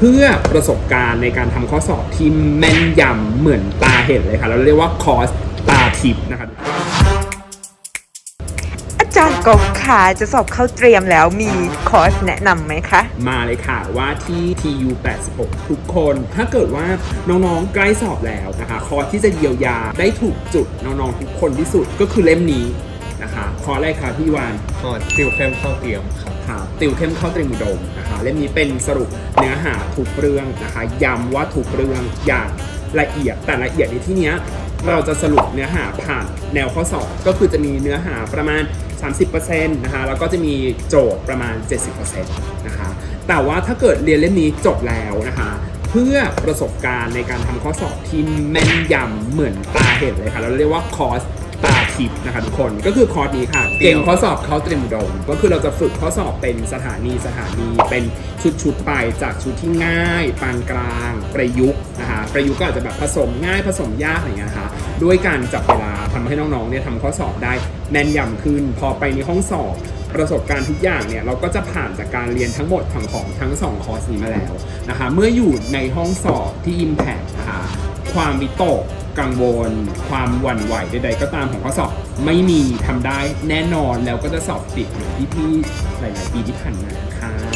เพื่อประสบการณ์ในการทำข้อสอบที่แม่นยำเหมือนตาเห็นเลยค่ะเราเรียกว่าคอร์สตาทิพย์นะคะอาจารย์กบขาจะสอบเข้าเตรียมแล้วมีคอร์สแนะนำไหมคะ มาเลยค่ะว่าที่ TU 86 ทุกคน ถ้าเกิดว่าน้องๆใกล้สอบแล้วนะคะ คอร์สที่จะเยียวยาได้ถูกจุดน้องๆทุกคนที่สุดก็คือเล่มนี้นะคะ คอร์สอะไรคะพี่วานพอติวเข้มเข้าเตรียมครับ ค่ะติวเข้มข้าเตรียมอุดมนะคะเล่มนี้เป็นสรุปเนื้อหาทุกเรื่องนะคะย้ำว่าทุกเรื่องอย่างละเอียดแต่ละเอียดในที่เนี้ยเราจะสรุปเนื้อหาผ่านแนวข้อสอบก็คือจะมีเนื้อหาประมาณ 30%นะคะแล้วก็จะมีโจทย์ประมาณ 70%นะคะแต่ว่าถ้าเกิดเรียนเล่มนี้จบแล้วนะคะเพื่อประสบการณ์ในการทำข้อสอบที่แม่นยำเหมือนตาเห็นเลยค่ะ เราเรียกว่าคอร์ส ตาทิพย์นะคะทุกคนก็คือคอร์สนี้ค่ะ เก่งข้อสอบเขาเตรียมอุดมก็คือเราจะฝึกข้อสอบเป็นสถานีสถานีเป็นชุดๆไปจากชุดที่ง่าย ปานกลาง ประยุกต์นะคะประยุกต์ก็อาจจะแบบผสมง่ายผสมยากอะไรอย่างเงี้ยนะคะด้วยการจับเวลาทำให้น้องๆเนี่ยทำข้อสอบได้แม่นยำขึ้น พอไปในห้องสอบประสบการณ์ทุกอย่างเนี่ยเราก็จะผ่านจากการเรียนทั้งหมดของของทั้ง 2 คอร์สนี้มาแล้วนะคะเมื่ออยู่ในห้องสอบที่ Impact นะคะความวิตก กังวล ความหวั่นไหวใดๆก็ตามของข้อสอบ ไม่มีทำได้แน่นอนแล้วก็จะสอบติดเหมือนที่พี่หลาย ๆ ปีที่ผ่านมาค่ะ